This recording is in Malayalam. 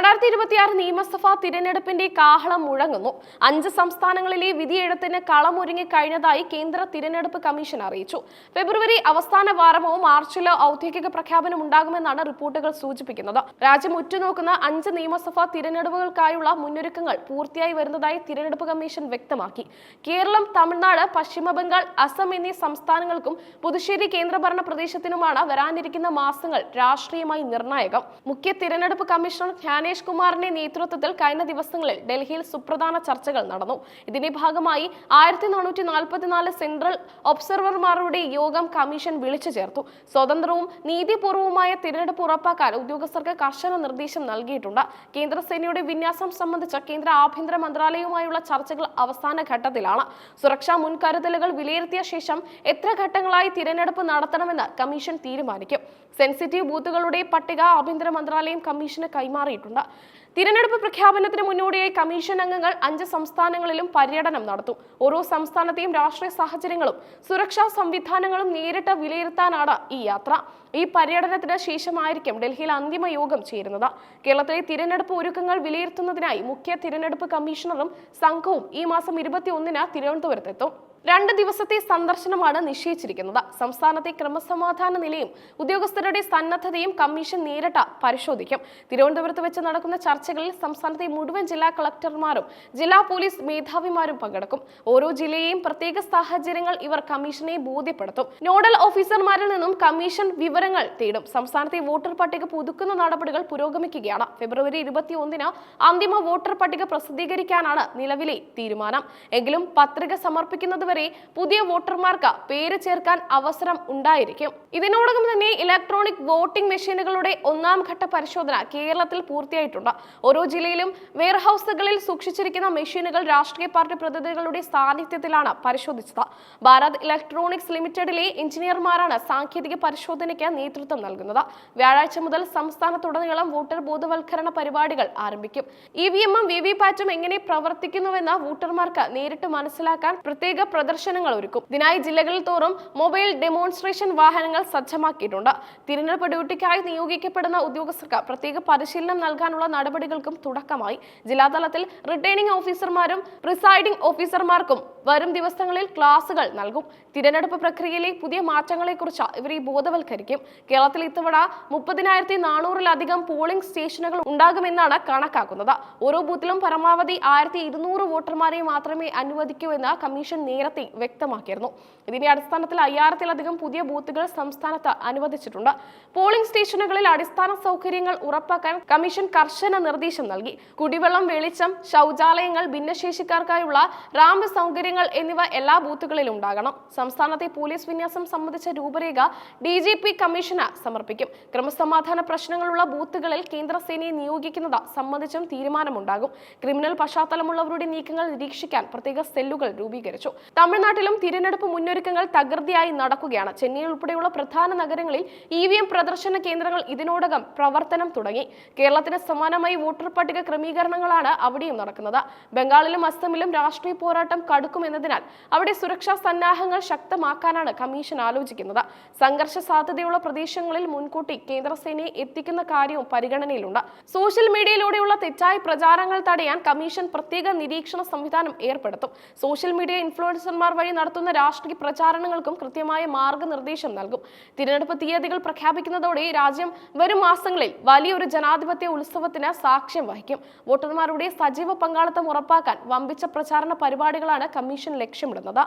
ಕನ್ನಡ രണ്ടായിരത്തി ഇരുപത്തിയാറ് നിയമസഭാ തിരഞ്ഞെടുപ്പിന്റെ കാഹളം മുഴങ്ങുന്നു. അഞ്ച് സംസ്ഥാനങ്ങളിലെ വിധിയെഴുത്തിന് കളമൊരുങ്ങി കഴിഞ്ഞതായി കേന്ദ്ര തിരഞ്ഞെടുപ്പ് കമ്മീഷൻ അറിയിച്ചു. ഫെബ്രുവരി അവസാന വാരമോ മാർച്ചിലോ ഔദ്യോഗിക പ്രഖ്യാപനം ഉണ്ടാകുമെന്നാണ് റിപ്പോർട്ടുകൾ സൂചിപ്പിക്കുന്നത്. രാജ്യം ഉറ്റുനോക്കുന്ന അഞ്ച് നിയമസഭാ തിരഞ്ഞെടുപ്പുകൾക്കായുള്ള മുന്നൊരുക്കങ്ങൾ പൂർത്തിയായി വരുന്നതായി തിരഞ്ഞെടുപ്പ് കമ്മീഷൻ വ്യക്തമാക്കി. കേരളം തമിഴ്നാട് പശ്ചിമബംഗാൾ അസം എന്നീ സംസ്ഥാനങ്ങൾക്കും പുതുശ്ശേരി കേന്ദ്രഭരണ പ്രദേശത്തിനുമാണ് വരാനിരിക്കുന്ന മാസങ്ങൾ രാഷ്ട്രീയമായി നിർണായകം. മുഖ്യ തിരഞ്ഞെടുപ്പ് കമ്മീഷണർ ജ്ഞാനേഷ് കുമാറിന്റെ നേതൃത്വത്തിൽ കഴിഞ്ഞ ദിവസങ്ങളിൽ ഡൽഹിയിൽ സുപ്രധാന ചർച്ചകൾ നടന്നു. ഇതിന്റെ ഭാഗമായി ആയിരത്തി നാനൂറ്റി നാൽപ്പത്തിനാല് സെൻട്രൽ ഒബ്സർവർമാരുടെ യോഗം കമ്മീഷൻ വിളിച്ചു ചേർത്തു. സ്വതന്ത്രവും നീതിപൂർവവുമായ തിരഞ്ഞെടുപ്പ് ഉറപ്പാക്കാൻ ഉദ്യോഗസ്ഥർക്ക് കർശന നിർദ്ദേശം നൽകിയിട്ടുണ്ട്. കേന്ദ്രസേനയുടെ വിന്യാസം സംബന്ധിച്ച കേന്ദ്ര ആഭ്യന്തര മന്ത്രാലയവുമായുള്ള ചർച്ചകൾ അവസാന ഘട്ടത്തിലാണ്. സുരക്ഷാ മുൻകരുതലുകൾ വിലയിരുത്തിയ ശേഷം എത്ര ഘട്ടങ്ങളായി തിരഞ്ഞെടുപ്പ് നടത്തണമെന്ന് കമ്മീഷൻ തീരുമാനിക്കും. സെൻസിറ്റീവ് ബൂത്തുകളുടെ പട്ടിക ആഭ്യന്തര മന്ത്രാലയം കമ്മീഷന് കൈമാറിയിട്ടുണ്ട്. തിരഞ്ഞെടുപ്പ് പ്രഖ്യാപനത്തിന് മുന്നോടിയായി കമ്മീഷൻ അംഗങ്ങൾ അഞ്ച് സംസ്ഥാനങ്ങളിലും പര്യടനം നടത്തും. ഓരോ സംസ്ഥാനത്തെയും രാഷ്ട്രീയ സാഹചര്യങ്ങളും സുരക്ഷാ സംവിധാനങ്ങളും നേരിട്ട് വിലയിരുത്താനാണ് ഈ യാത്ര. ഈ പര്യടനത്തിന് ശേഷമായിരിക്കും ഡൽഹിയിൽ അന്തിമ യോഗം ചേരുന്നത്. കേരളത്തിലെ തിരഞ്ഞെടുപ്പ് ഒരുക്കങ്ങൾ വിലയിരുത്തുന്നതിനായി മുഖ്യ തിരഞ്ഞെടുപ്പ് കമ്മീഷണറും സംഘവും ഈ മാസം ഇരുപത്തി ഒന്നിന് തിരുവനന്തപുരത്തെത്തും. രണ്ട് ദിവസത്തെ സന്ദർശനമാണ് നിശ്ചയിച്ചിരിക്കുന്നത്. സംസ്ഥാനത്തെ ക്രമസമാധാന നിലയും ഉദ്യോഗസ്ഥരുടെ സന്നദ്ധതയും കമ്മീഷൻ നേരിട്ട് പരിശോധിക്കും. തിരുവനന്തപുരത്ത് വെച്ച് നടക്കുന്ന ചർച്ചകളിൽ സംസ്ഥാനത്തെ മുഴുവൻ ജില്ലാ കളക്ടർമാരും ജില്ലാ പോലീസ് മേധാവിമാരും പങ്കെടുക്കും. ഓരോ ജില്ലയെയും പ്രത്യേക സാഹചര്യങ്ങൾ ഇവർ കമ്മീഷനെ ബോധ്യപ്പെടുത്തും. നോഡൽ ഓഫീസർമാരിൽ നിന്നും കമ്മീഷൻ വിവരങ്ങൾ തേടും. സംസ്ഥാനത്തെ വോട്ടർ പട്ടിക പുതുക്കുന്ന നടപടികൾ പുരോഗമിക്കുകയാണ്. ഫെബ്രുവരി ഇരുപത്തി ഒന്നിന് അന്തിമ വോട്ടർ പട്ടിക പ്രസിദ്ധീകരിക്കാനാണ് നിലവിലെ തീരുമാനം. എങ്കിലും പത്രിക സമർപ്പിക്കുന്നത് വരെ പുതിയ വോട്ടർമാർക്ക് പേര് ചേർക്കാൻ അവസരം ഉണ്ടായിരിക്കും. ഇതിനോടകം തന്നെ ഇലക്ട്രോണിക് വോട്ടിംഗ് മെഷീനുകളുടെ ഒന്നാം ഘട്ട പരിശോധന കേരളത്തിൽ പൂർത്തിയായിട്ടുണ്ട്. ഓരോ ജില്ലയിലും വെയർഹൌസുകളിൽ സൂക്ഷിച്ചിരിക്കുന്ന മെഷീനുകൾ രാഷ്ട്രീയ പാർട്ടി പ്രതിനിധികളുടെ സാന്നിധ്യത്തിലാണ് പരിശോധിച്ചത്. ഭാരത് ഇലക്ട്രോണിക്സ് ലിമിറ്റഡിലെ എഞ്ചിനീയർമാരാണ് സാങ്കേതിക പരിശോധനയ്ക്ക് നേതൃത്വം നൽകുന്നത്. വ്യാഴാഴ്ച മുതൽ സംസ്ഥാനത്തുടനീളം വോട്ടർ ബോധവൽക്കരണ പരിപാടികൾ ആരംഭിക്കും. ഇ വി എമ്മും വി വി പാറ്റും എങ്ങനെ പ്രവർത്തിക്കുന്നുവെന്ന് വോട്ടർമാർക്ക് നേരിട്ട് മനസ്സിലാക്കാൻ പ്രത്യേക പ്രദർശനങ്ങൾ ഒരുക്കും. ഇതിനായി ജില്ലകളിൽ തോറും മൊബൈൽ ഡെമോൺസ്ട്രേഷൻ വാഹനങ്ങൾ സജ്ജമാക്കിയിട്ടുണ്ട്. തിരഞ്ഞെടുപ്പ് ഡ്യൂട്ടിക്കായി നിയോഗിക്കപ്പെടുന്ന ഉദ്യോഗസ്ഥർക്ക് പ്രത്യേക പരിശീലനം നൽകാനുള്ള നടപടികൾക്കും തുടക്കമായി. ജില്ലാതലത്തിൽ റിട്ടേണിംഗ് ഓഫീസർമാരും പ്രിസൈഡിംഗ് ഓഫീസർമാർക്കും വരും ദിവസങ്ങളിൽ ക്ലാസുകൾ നൽകും. തിരഞ്ഞെടുപ്പ് പ്രക്രിയയിലെ പുതിയ മാറ്റങ്ങളെക്കുറിച്ച് ഇവരെ ബോധവൽക്കരിക്കും. കേരളത്തിൽ ഇത്തവണ മുപ്പതിനായിരത്തി നാനൂറിലധികം പോളിംഗ് സ്റ്റേഷനുകൾ ഉണ്ടാകുമെന്നാണ് കണക്കാക്കുന്നത്. ഓരോ ബൂത്തിലും പരമാവധി ആയിരത്തി വോട്ടർമാരെ മാത്രമേ അനുവദിക്കൂ എന്ന് കമ്മീഷൻ നേരത്തെ വ്യക്തമാക്കിയിരുന്നു. ഇതിന്റെ അടിസ്ഥാനത്തിൽ അയ്യായിരത്തിലധികം പുതിയ ബൂത്തുകൾ സംസ്ഥാനത്ത് അനുവദിച്ചിട്ടുണ്ട്. പോളിംഗ് സ്റ്റേഷനുകളിൽ അടിസ്ഥാന സൗകര്യങ്ങൾ ഉറപ്പാക്കാൻ കമ്മീഷൻ കർശന നിർദ്ദേശം നൽകി. കുടിവെള്ളം വെളിച്ചം ശൗചാലയങ്ങൾ ഭിന്നശേഷിക്കാർക്കായുള്ള റാമ്പ് സൗകര്യങ്ങൾ എന്നിവ എല്ലാ ബൂത്തുകളിലും ഉണ്ടാകണം. സംസ്ഥാനത്തെ പോലീസ് വിന്യാസം സംബന്ധിച്ച രൂപരേഖ ഡി ജി പി കമ്മീഷന് സമർപ്പിക്കും. ക്രമസമാധാന പ്രശ്നങ്ങളുള്ള ബൂത്തുകളിൽ കേന്ദ്രസേനയെ നിയോഗിക്കുന്നത് സംബന്ധിച്ചും തീരുമാനമുണ്ടാകും. ക്രിമിനൽ പശ്ചാത്തലമുള്ളവരുടെ നീക്കങ്ങൾ നിരീക്ഷിക്കാൻ പ്രത്യേക സെല്ലുകൾ രൂപീകരിച്ചു. തമിഴ്നാട്ടിലും തിരഞ്ഞെടുപ്പ് മുന്നൊരുക്കങ്ങൾ തകൃതിയായി നടക്കുകയാണ്. ചെന്നൈ ഉൾപ്പെടെയുള്ള പ്രധാന നഗരങ്ങളിൽ ഇ വി എം പ്രദർശന കേന്ദ്രങ്ങൾ ഇതിനോടകം പ്രവർത്തനം തുടങ്ങി. കേരളത്തിന് സമാനമായി വോട്ടർ പട്ടിക ക്രമീകരണങ്ങളാണ് അവിടെയും നടക്കുന്നത്. ബംഗാളിലും അസമിലും രാഷ്ട്രീയ പോരാട്ടം കടുക്കുമെന്നതിനാൽ അവിടെ സുരക്ഷാ സന്നാഹങ്ങൾ ശക്തമാക്കാനാണ് കമ്മീഷൻ ആലോചിക്കുന്നത്. സംഘർഷ സാധ്യതയുള്ള പ്രദേശങ്ങളിൽ മുൻകൂട്ടി കേന്ദ്രസേനയെ എത്തിക്കുന്ന കാര്യവും പരിഗണനയിലുണ്ട്. സോഷ്യൽ മീഡിയയിലൂടെയുള്ള തെറ്റായ പ്രചാരങ്ങൾ തടയാൻ കമ്മീഷൻ പ്രത്യേക നിരീക്ഷണ സംവിധാനം ഏർപ്പെടുത്തും. സോഷ്യൽ മീഡിയ ഇൻഫ്ലുവൻസർമാർ വഴി നടത്തുന്ന രാഷ്ട്രീയ പ്രചാരണങ്ങൾക്കും കൃത്യമായ മാർഗനിർദ്ദേശം നൽകും. തിരഞ്ഞെടുപ്പ് തീയതികൾ പ്രഖ്യാപിക്കുന്നതോടെ രാജ്യം വരും മാസങ്ങളിൽ വലിയൊരു ജനാധിപത്യ ഉത്സവത്തിന് സാക്ഷ്യം വഹിക്കും. വോട്ടർമാരുടെ സജീവ പങ്കാളിത്തം ഉറപ്പാക്കാൻ വമ്പിച്ച പ്രചാരണ പരിപാടികളാണ് കമ്മീഷൻ ലക്ഷ്യമിടുന്നത്.